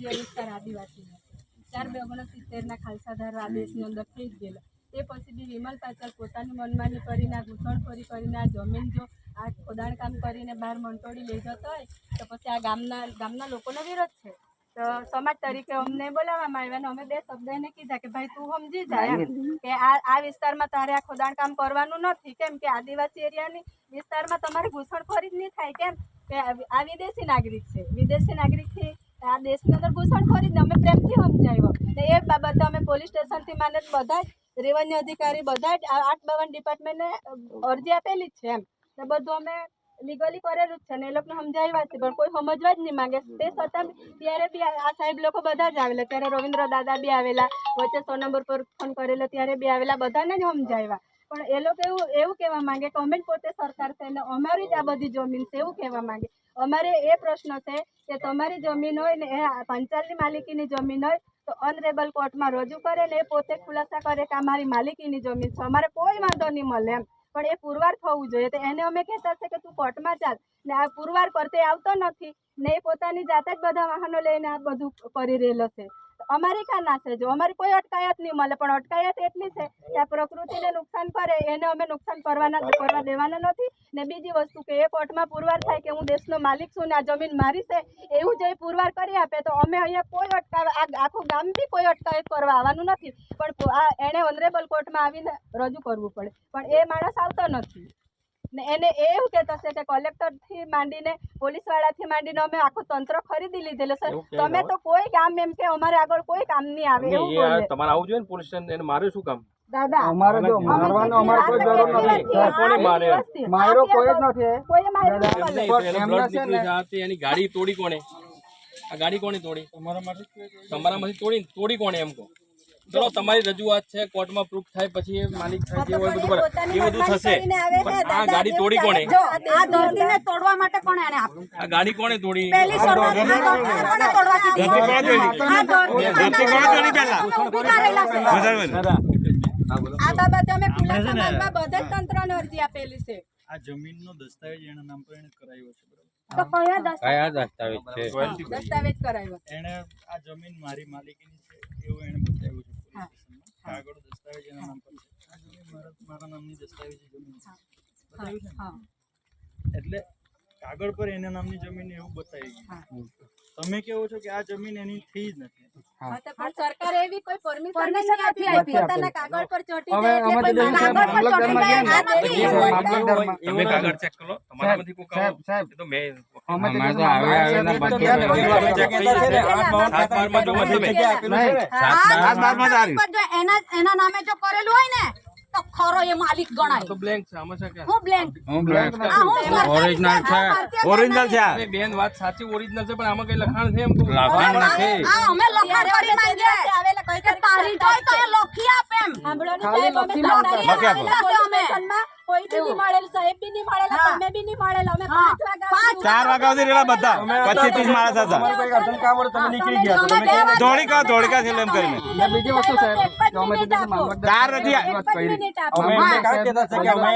Area વિસ્તાર આદિવાસીનો ચાર બે ઓગણસિત્તેરના ખાલસા ધારા આદેશની અંદર થઈ જ ગયેલો. તે પછી બી વિમલ પાછળ પોતાની મનમાની કરીને, આ ઘૂંટણખોરી કરીને, આ જમીન જો, આ ખોદાણ કામ કરીને બહાર મંટોડી લઈ જતો હોય, તો પછી આ ગામના ગામના લોકોનો વિરોધ છે. તો સમાજ તરીકે અમને બોલાવવામાં આવ્યા અને અમે બે શબ્દ એને કીધા કે, ભાઈ, તું સમજી જાય કે આ આ વિસ્તારમાં તારે આ ખોદાણ કામ કરવાનું નથી કેમ કે આદિવાસી એરિયાની વિસ્તારમાં તમારે ઘૂસણખોરી જ નહીં થાય કેમ કે આ વિદેશી નાગરિક છે. વિદેશી નાગરિકથી આ દેશની અંદર ઘૂસણખોરી અમે પ્રેમથી સમજાવ્યો. ને એ બાબતે અમે પોલીસ સ્ટેશનથી માને બધા જ, રેવન્યુ અધિકારી બધા જ આઠ બાવન ડિપાર્ટમેન્ટને અરજી આપેલી જ છે એમ. ને બધું અમે લીગલી કરેલું જ છે ને એ લોકોને સમજાવ્યા છે, પણ કોઈ સમજવા જ નહીં માંગે. તે છતાં ત્યારે બી આ સાહેબ લોકો બધા જ આવેલા. ત્યારે રવિન્દ્ર દાદા બી આવેલા, વચ્ચે સો નંબર પર ફોન કરેલો, ત્યારે બી આવેલા, બધાને જ સમજાવ્યા. પણ એ લોકો એવું એવું કહેવા માંગે કે અમે પોતે સરકાર છે ને અમારી જ આ બધી જમીન છે એવું કહેવા માંગે. અમારે એ પ્રશ્ન છે કે તમારી જમીન હોય ને, એ આ પંચાયતની માલિકીની જમીન હોય, તો અનરેબલ કોર્ટમાં રજૂ કરે ને એ પોતે ખુલાસા કરે કે અમારી માલિકીની જમીન છે. અમારે કોઈ વાંધો નહીં મળે એમ. પણ એ પુરવાર થવું જોઈએ. તો એને અમે કહેતા છે કે તું કોર્ટમાં ચાલ. ને આ પુરવાર કરતે આવતો નથી ને એ પોતાની જાતે જ બધા વાહનો લઈને આ બધું કરી રહેલો છે. તો અમારી ના છે જો અમારી કોઈ અટકાયત નહીં મળે, પણ અટકાયત એટલી છે કે આ પ્રકૃતિને નુકસાન કરે, એને અમે નુકસાન કરવાના કરવા દેવાના નથી. ને બીજી વસ્તુ કે એ કોર્ટમાં પુરવાર થાય કે હું દેશનો માલિક છું ને આ જમીન મારી છે, એવું જે પુરવાર કરી આપે, તો અમે અહીંયા કોઈ અટકાવ આખું ગામ બી કોઈ અટકાયત કરવા આવવાનું નથી. પણ આ એણે ઓનરેબલ કોર્ટમાં આવીને રજૂ કરવું પડે. પણ એ માણસ આવતો નથી. ને એને એ એવું કહેતા છે કે કલેક્ટરથી માંડીને થી માંડીને અમે આખું તંત્ર ખરીદી લીધેલું સર તમે તો કોઈ કામ એમ કે અમારે આગળ કોઈ કામ નહીં આવે એવું બોલે. તમારે આવું જોઈએ ને પોલીસ સ્ટેશન એને મારે શું કામ? દાદા અમારે જો મારવાનો અમારે કોઈ જરૂર નથી. કરી મારે? માર્યો? કોઈ જ નથી. કોઈએ માર્યો દાદા, નહીં એમ મળે. નહીં, તો પણ એનો એમને blood છે નીકળી ને- જાતે, એની ગાડી તોડી કોણે? આ ગાડી કોણે તોડી? તમારામાંથી તોડી તોડી કોણે એમ કહો? ચલો તમારી રજૂઆત છે કોર્ટમાં પ્રૂફ થાય પછી માલિક થાય જે હોય બધું એ બધું થશે. પણ આ ગાડી તોડી કોણે? આ ધરતીને તોડવા માટે કોણે આને આપ્યું આ ગાડી કોણે તોડી? પહેલી શરૂઆત કોણે તોડવા દીધી આ ધરતીને કોણે તોડી પહેલા. આ બાબતે અમે માંગવા બધા તંત્રને અરજી આપેલી છે. આ જમીનનો દસ્તાવેજ એના નામ પર એને કરાયો છે બરાબર? તો કયા દસ- કયા દસ્તાવેજ છે? દસ્તાવેજ કરાયો એને આ જમીન મારી માલિકીની છે એવું એણે બતાવ્યું છે પોલીસ સ્ટેશનમાં કાગળ દસ્તાવેજ એના નામ પર છે આ જમીન મારા મારા નામની દસ્તાવેજી જમીન છે બતાવ્યું છે ને? હા એટલે કાગળ પર એના નામની જમીન એવું બતાવી ગયું. તમે કેવો છો કે આ જમીન એની થઈ જ નથી? હા, તો પણ સરકારે એવી કોઈ પરમિશન Permission નથી આપી. નથી પોતાના કાગળ પર ચોંટી હવે જાય એટલે અમે કોઈ તો મામલા- કાગળ પર ચોંટી જાય આ મામલતદારમાં નથી. ગયા ને, મામલતદારમાં. તમે કાગળ ચેક કરો. તમારામાંથી કોઈ સાહેબ કહો સાહેબ એ તો મેં એના એના નામે જો કરેલું હોય ને તો ખરો એ માલિક ગણાય. તો બ્લેન્ક છે આમાં છે કે? હું બ્લેન્ક હું બ્લેક આ હું સરકારી ઓરિજિનલ છે. ઓરિજિનલ છે. બેન વાત સાચી ઓરિજિનલ છે પણ આમાં કઈ લખાણ છે એમ તો? લખાણ નથી. અમે લખાણ કરી માંગીએ. આવેલા કઈ તારી જોઈ તો લખી આપે એમ. સાંભળો ને સાહેબ, અમે લખી સરકારી લખી આપો. પોલીસ કોઈ બી નહીં સાહેબ બી નહીં મળેલા, તમે બી નહીં મળેલા. અમે પાંચ વાગ્યા ચાર વાગ્યા સુધી બધા. પચીસ ત્રીસ માણસ હતા. તમારે કોઈ અડચણ કામ હોય તો તમે નીકળી ગયા તો અમે બે વાગે- ધોળિકા ધોળિકા છે એમ કરીને. બીજી વસ્તુ સાહેબ અમે તો ચાર નથી. અમે. કહેતા છે કે અમે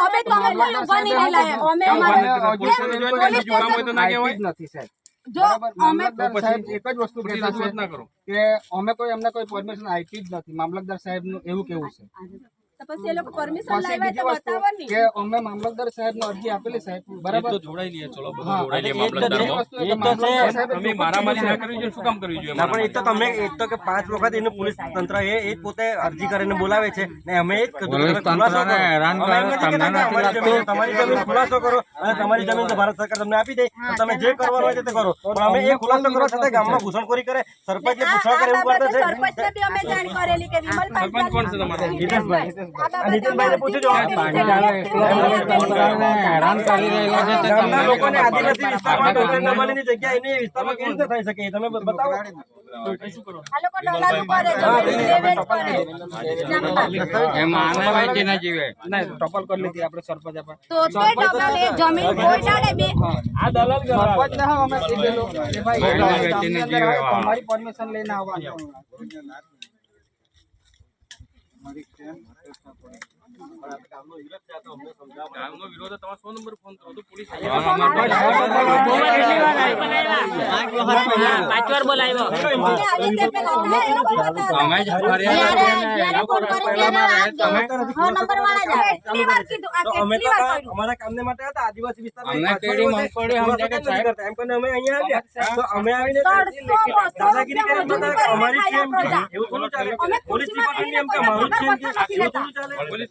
અમે તો અમે કોઈ ઊભા નહીં રહેલા અમે કેમ અમારે- બંધ પોલીસ કેમ? સ્ટેશન જોઈને બીજું કામ હોય તો ના કહેવાય? નથી સાહેબ. જો અમે સાહેબ એક જ વસ્તુ કહેતા છે કે અમે કોઈ એમને કોઈ પરમિશન આપી જ નથી. મામલતદાર સાહેબનું એવું કેવું છે? તો પછી એ લોકો પરમિશન લાવ્યા તો બીજી વસ્તુ બતાવો ને. કે અમે મામલતદાર સાહેબ નો અરજી આપેલી સાહેબ બરાબર તો જોડાઈ લઈએ ચલો બધું જોડાઈ લઈએ એ તો મામલતદારમાં વસ્તુ છે કે મામલતદાર સાહેબે તમે મારામારી ના કરવી જોઈએ શું કામ કરવી જોઈએ પણ એ તો તમે એક તો કે પાંચ વખત એનું પોલીસ તંત્ર એ એ પોતે અરજી કરીને બોલાવે છે ને અમે એ જ કીધું કે પોલીસ તમે ખુલાસો તંત્રને કરો. હેરાન અમે એમ કરે, નથી તમને કહેતા કે નથી અમારી જમીન- તમારી જમીન ખુલાસો કરો અને તમારી જમીન તો ભારત સરકાર તમને આપી દે. તો તમે જે કરવાનું હોય તે કરો. પણ અમે એ ખુલાસો કરવા છતાં ગામમાં ઘૂસણખોરી કરે સરપંચને પૂછવા કરે એવું કરતા છે. સરપંચને બી અમે જાણ કરેલી કે વિમલ સરપંચ કોણ છે તમારો? હિતેશભાઈ. નીતિનભાઈને પૂછી જો. હેરાન કરી રહેલા છે ગામના લોકોને આદિવાસી વિસ્તારમાં ડોક્ટર દબાણીની જગ્યા એની વિસ્તારમાં કેવી રીતે થઈ શકે તમે બતાવો. પરમિશન લઈને આવવાનું. மதிக்கிறேன் ગામનો વિરોધ તમારો સો નંબર ફોન કરો તો પોલીસ પાંચ વાર બોલાવ્યો અમારા કામને માટે હતા આદિવાસી વિસ્તાર અમને કેડી મગફળી અમને અમે અહીંયા આવ્યા તો અમે આવીને દાદાગીરી કરી બતા અમારી ટીમ એવું ચાલે પોલીસ એમ કે મારું પોલીસ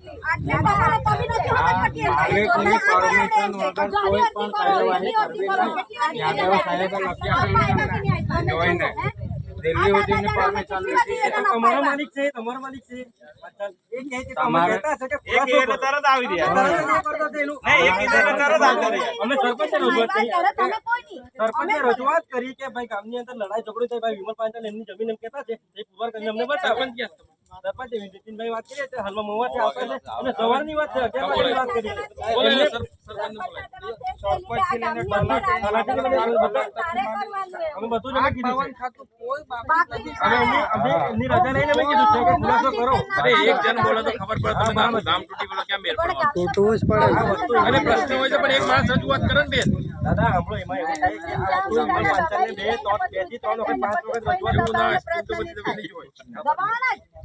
રજૂઆત કરી. કે ભાઈ ગામની અંદર લડાઈ ઝઘડો થાય ભાઈ વિમલ પાંચાલ એમની જમીન એમ કેતા છે. એ પુરવાર કરીને અમને બતાવો. એક વાત કરીએ તો હાલમાં મોવા છે અને સવારની વાત છે અગિયાર વાગ્યાની વાત કરીએ દાદા હમણાં એમાં એવું થાય કે બે પાંચ વખત રજૂઆત